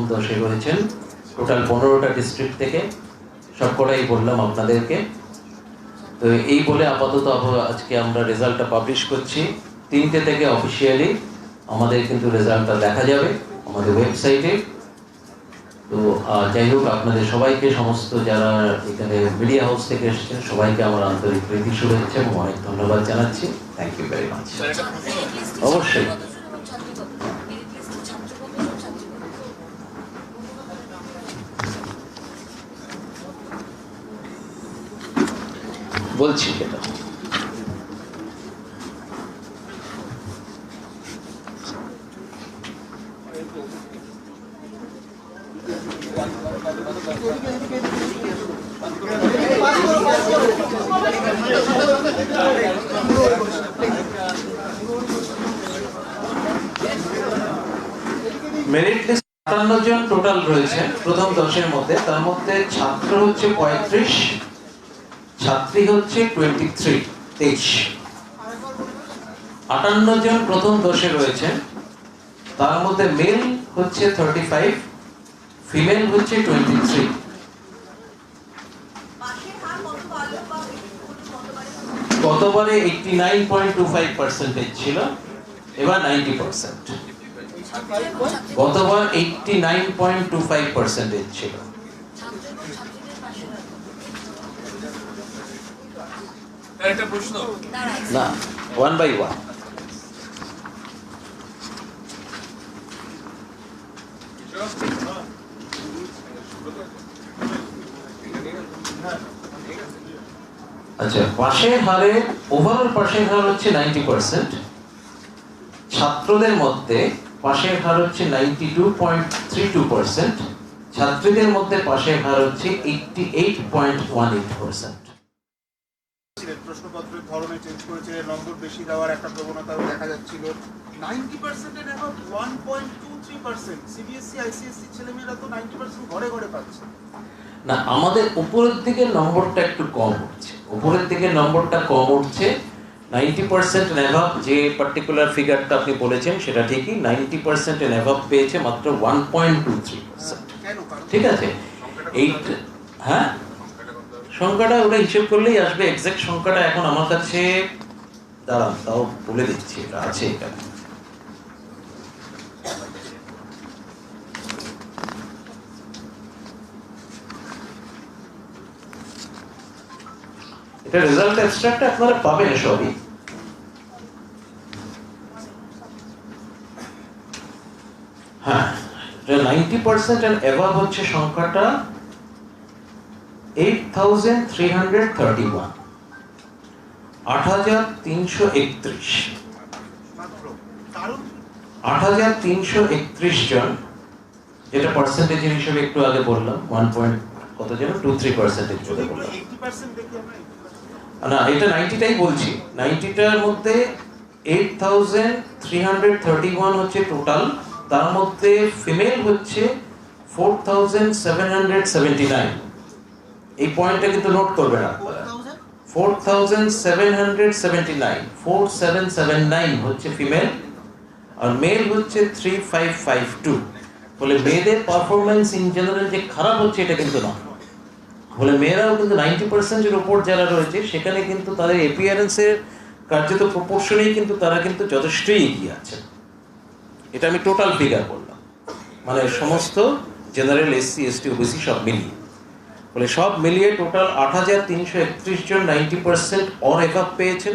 প্রথম দশে রয়েছেন টোটাল পনেরোটা ডিস্ট্রিক্ট থেকে সবকটাই বললাম আপনাদেরকে। তো এই বলে আপাতত আজকে আমরা রেজাল্টটা পাবলিশ করছি। তিনটে থেকে অফিসিয়ালি আমাদের কিন্তু রেজাল্টটা দেখা যাবে আমাদের ওয়েবসাইটে তো যাই হোক আপনাদের সবাইকে সমস্ত যারা এখানে মিডিয়া হাউস থেকে এসেছেন সবাইকে আমার আন্তরিক প্রীতি শুভেচ্ছা এবং অনেক ধন্যবাদ জানাচ্ছি। থ্যাংক ইউ ভেরি মাচ অবশ্যই। বলছি সেটা। আটান্ন জন টোটাল রয়েছে প্রথম দশের মধ্যে। তার মধ্যে ছাত্র হচ্ছে পঁয়ত্রিশ ছাত্রী হচ্ছে টোয়েন্টি থ্রি তেইশ। আটান্ন জন প্রথম দশে রয়েছেন তার মধ্যে মেল হচ্ছে থার্টি ফাইভ ফিমেল হচ্ছে টোয়েন্টি থ্রি গতবারে eighty nine point two five percentage ছিল, এবার নাইনটি পার্সেন্ট গতবার eighty nine point two five percentage ছিল একটা প্রশ্ন না ওয়ান বাই ওয়ান আচ্ছা পাশের হারে ওভারঅল পাশের হার হচ্ছে নাইনটি পার্সেন্ট ছাত্রদের মধ্যে পাশের হার হচ্ছে ninety two point three two percent ছাত্রীদের মধ্যে পাশের হার হচ্ছে eighty eight point one eight percent প্রশ্নপত্রের ধরনে চেঞ্জ করেছে নম্বর বেশি দেওয়ার একটা প্রবণতাও দেখা যাচ্ছিল। নাইনটি পার্সেন্টের এখন one point two three percent CBSE ICSE ছেলেমেয়েরা তো নাইনটি পার্সেন্ট ঘরে ঘরে পাচ্ছে। না আমাদের উপরের দিকে নম্বরটা একটু কম উঠছে। উপরের দিকে নম্বরটা কম উঠছে নাইনটি পার্সেন্ট অ্যাভাব যে পার্টিকুলার ফিগারটা আপনি বলেছেন সেটা ঠিকই নাইনটি পার্সেন্ট অ্যাভাব পেয়েছে মাত্র one point two three percent ঠিক আছে? এই হ্যাঁ? সংখ্যাটা ওটা হিসেব করলেই আসবে এক্সাক্ট সংখ্যাটা এখন আমার কাছে, দাঁড়ান, তাও বলে দিচ্ছি, এটা আছে এখানে। এটা রেজাল্ট অ্যাবস্ট্রাক্ট আপনারা পাবেন সবই। হ্যাঁ নাইনটি পার্সেন্ট অ্যান্ড এভাব হচ্ছে সংখ্যাটা। 8331 8331 8331 জন যেটা পার্সেন্টেজ হিসেবে একটু আগে বললাম 1 পয়েন্ট কত যেন 23 পার্সেন্টেজ না এটা 90টাই বলছি। 90টার মধ্যে 8331 হচ্ছে টোটাল তার মধ্যে ফিমেল হচ্ছে 4779 এই পয়েন্টটা কিন্তু নোট করবেন আপনারা 4,000 four thousand seven hundred seventy nine four seven seven nine হচ্ছে ফিমেল আর মেল হচ্ছে থ্রি ফাইভ ফাইভ টু বলে মেয়েদের পারফরমেন্স ইন জেনারেল যে খারাপ হচ্ছে এটা কিন্তু না। বলে মেয়েরাও কিন্তু নাইনটি পার্সেন্টের উপর যারা রয়েছে সেখানে কিন্তু তাদের এপিয়ারেন্সের কার্যত প্রপোর্শনেই কিন্তু তারা কিন্তু যথেষ্টই এগিয়ে আছে। এটা আমি টোটাল ফিগার বললাম। মানে সমস্ত জেনারেল এসসি এসটি ওবিসি সব মিলিয়ে। বলে সব মিলিয়ে টোটাল আট হাজার তিনশো একত্রিশ জন নাইনটি পার্সেন্ট অন এফআপ পেয়েছেন।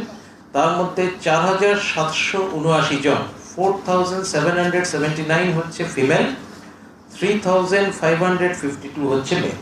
তার মধ্যে চার হাজার সাতশো উনআশি জন four thousand seven hundred seventy nine হচ্ছে female three thousand five hundred fifty two হচ্ছে মেল।